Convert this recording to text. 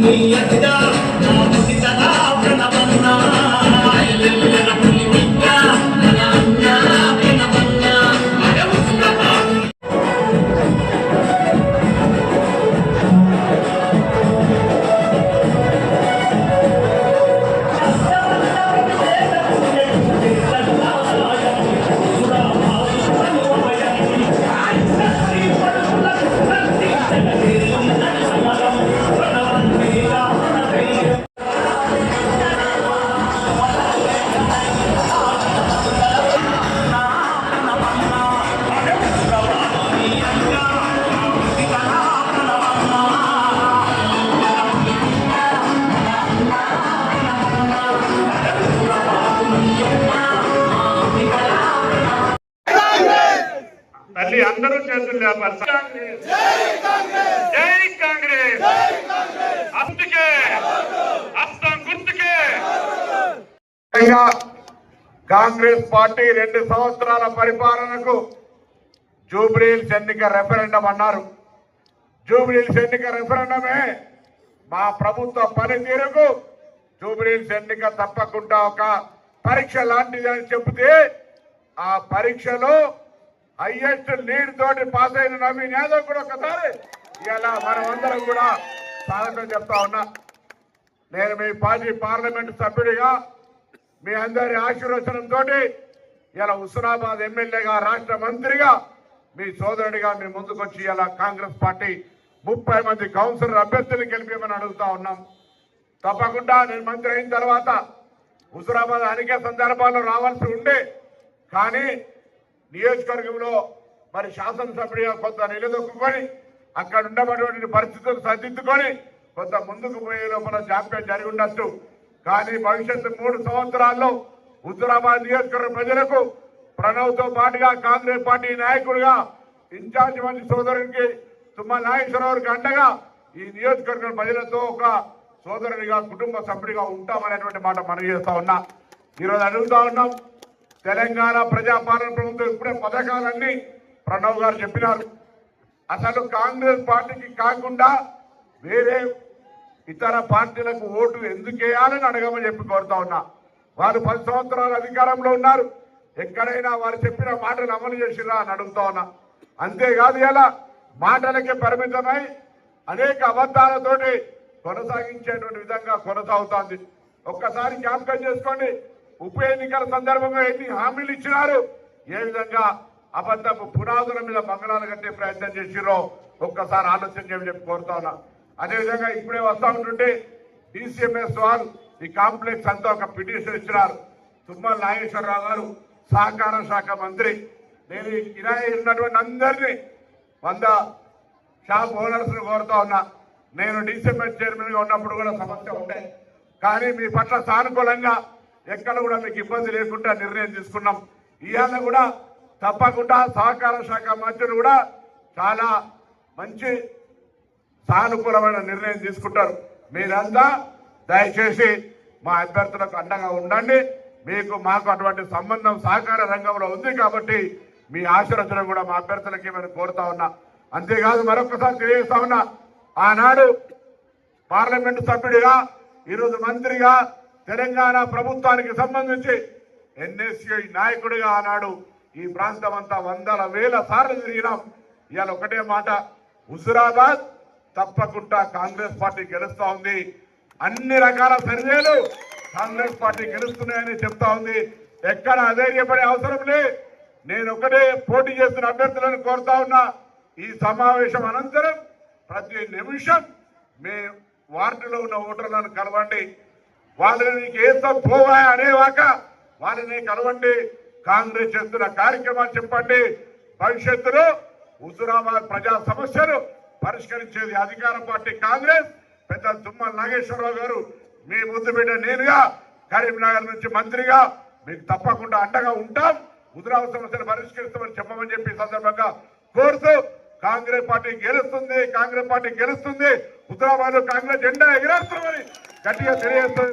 me, yakida, జిందాబాద్ జై కాంగ్రెస్. అందుకే అస్తం గుర్తుకే. కాంగ్రెస్ పార్టీ రెండు సంవత్సరాల పరిపాలనకు జూబ్లీహిల్స్ ఎన్నిక రెఫరెండం అన్నారు. జూబ్లీహిల్స్ ఎన్నిక రెఫరెండమే. మా ప్రభుత్వ పనితీరుకు జూబ్లీహిల్స్ ఎన్నిక తప్పకుండా ఒక పరీక్ష లాంటిది అని చెబితే ఆ పరీక్షలో హైయెస్ట్ లీడ్ తోటి పాస్ అయిన నవీన్ యాదవ్ కూడా ఒకసారి. ఇలా మనమందరం కూడా స్వాగతం చెప్తా ఉన్నా. నేను మీ పార్టీ పార్లమెంట్ సభ్యుడిగా మీ అందరి ఆశీర్వచనంతో ఇలా హుస్నాబాద్ ఎమ్మెల్యేగా రాష్ట్ర మంత్రిగా మీ సోదరుడిగా మీ ముందుకొచ్చి ఇలా కాంగ్రెస్ పార్టీ ముప్పై మంది కౌన్సిలర్ అభ్యర్థులు గెలిపేమని అడుగుతా ఉన్నాం. తప్పకుండా నేను మంత్రి అయిన తర్వాత హుజురాబాద్ అనేక సందర్భాల్లో రావాల్సి ఉండే. కానీ నియోజకవర్గంలో మరి శాసనసభ్యుడిగా కొంత నిలదొక్కుని అక్కడ ఉండబడిన పరిస్థితులు సర్దిద్దుకొని కొంత ముందుకు పోయే లోపల జాప్యం జరిగి ఉండొచ్చు కానీ భవిష్యత్తు మూడు సంవత్సరాల్లో హుజురాబాద్ నియోజకవర్గ ప్రజలకు ప్రణవ్తో పాటుగా కాంగ్రెస్ పార్టీ నాయకుడిగా ఇన్ఛార్జ్ మంత్రి సోదరునికి తుమ్మ నాగేశ్వరరావుకి అండగా ఈ నియోజకవర్గ ప్రజలతో ఒక సోదరుడిగా కుటుంబ సభ్యుడిగా ఉంటామనేటువంటి మాట మనం చేస్తా ఉన్నా. ఈరోజు అడుగుతా ఉన్నాం తెలంగాణ ప్రజాపాలన ప్రభుత్వం ఇప్పుడే పథకాలన్నీ ప్రణవ్ గారు చెప్పినారు. అసలు కాంగ్రెస్ పార్టీకి కాకుండా వేరే ఇతర పార్టీలకు ఓటు ఎందుకేయాలని అడగమని చెప్పి కోరుతా ఉన్నా. వారు పది సంవత్సరాలు అధికారంలో ఉన్నారు. ఎక్కడైనా వారు చెప్పిన మాటలు అమలు చేసిరా అని అడుగుతా ఉన్నా. అంతేకాదు ఇలా మాటలకే పరిమితమై అనేక అబద్ధాలతోటి కొనసాగించేటువంటి విధంగా కొనసాగుతోంది. ఒక్కసారి జ్ఞాపకం చేసుకోండి. ఉప ఎన్నికల సందర్భంగా ఎన్ని హామీలు ఇచ్చినారు? ఏ విధంగా అబద్ధపు పునాదుల మీద బంగాళాలు కట్టే ప్రయత్నం చేసిరో ఒక్కసారి ఆలోచన చేయమని చెప్పి కోరుతా ఉన్నా. అదేవిధంగా ఇప్పుడే వస్తా ఉంటుంటే డిసిఎంఎస్ వాళ్ళు ఈ కాంప్లెక్స్ అంతా ఒక పిటిషన్ ఇచ్చినారు. తుమ్మల నాగేశ్వరరావు గారు సహకార శాఖ మంత్రి. నేను ఈ కిరాయి ఉన్నటువంటి అందరినీ వంద షాప్ ఓనర్స్ కోరుతా ఉన్నా. నేను డిసిఎంఎస్ చైర్మన్గా ఉన్నప్పుడు కూడా సమస్య ఉండే. కానీ మీ పట్ల సానుకూలంగా ఎక్కడ కూడా మీకు ఇబ్బంది లేకుండా నిర్ణయం తీసుకున్నాం. ఇవాళ కూడా తప్పకుండా సహకార శాఖ మంత్రులు కూడా చాలా మంచి సానుకూలమైన నిర్ణయం తీసుకుంటారు. మీరంతా దయచేసి మా అభ్యర్థులకు అండగా ఉండండి. మీకు మాకు అటువంటి సంబంధం సహకార రంగంలో ఉంది కాబట్టి మీ ఆశీర్వచనం కూడా మా అభ్యర్థులకి మేము కోరుతా ఉన్నా. అంతేకాదు మరొకసారి తెలియజేస్తా ఉన్నా ఆనాడు పార్లమెంటు సభ్యుడిగా ఈరోజు మంత్రిగా తెలంగాణ ప్రభుత్వానికి సంబంధించి ఎన్ఎస్ఐ నాయకుడిగా ఆనాడు ఈ ప్రాంతం అంతా వందల వేల సార్లు తిరిగినాం. ఇవాళ ఒకటే మాట హుజురాబాద్ తప్పకుండా కాంగ్రెస్ పార్టీ గెలుస్తా ఉంది. అన్ని రకాల సర్వేలు కాంగ్రెస్ పార్టీ గెలుస్తున్నాయని చెప్తా ఉంది. ఎక్కడ అధైర్యపడే అవసరం లే. నేను ఒకటే పోటీ చేస్తున్న అభ్యర్థులను కోరుతా ఉన్నా. ఈ సమావేశం అనంతరం ప్రతి నిమిషం మీ వార్డులో ఉన్న ఓటర్లను కలవండి. వాళ్ళని నీకు ఏ పోవా అనేవాక వాళ్ళని కలవండి. కాంగ్రెస్ చేస్తున్న కార్యక్రమాలు చెప్పండి. భవిష్యత్తులో హుజురాబాద్ ప్రజా సమస్యలు పరిష్కరించేది అధికార పార్టీ కాంగ్రెస్. పెద్ద తుమ్మల నాగేశ్వరరావు గారు మీ ముందు బిడ్డ నేనుగా కరీంనగర్ నుంచి మంత్రిగా మీకు తప్పకుండా అండగా ఉంటాం. హుజురాబాద్ సమస్యలు పరిష్కరిస్తామని చెప్పమని చెప్పి సందర్భంగా కోరుతూ కాంగ్రెస్ పార్టీ గెలుస్తుంది కాంగ్రెస్ పార్టీ గెలుస్తుంది. హుజురాబాద్ కాంగ్రెస్ జెండా ఎగిరేస్తామని గట్టిగా తెలియజేస్తుంది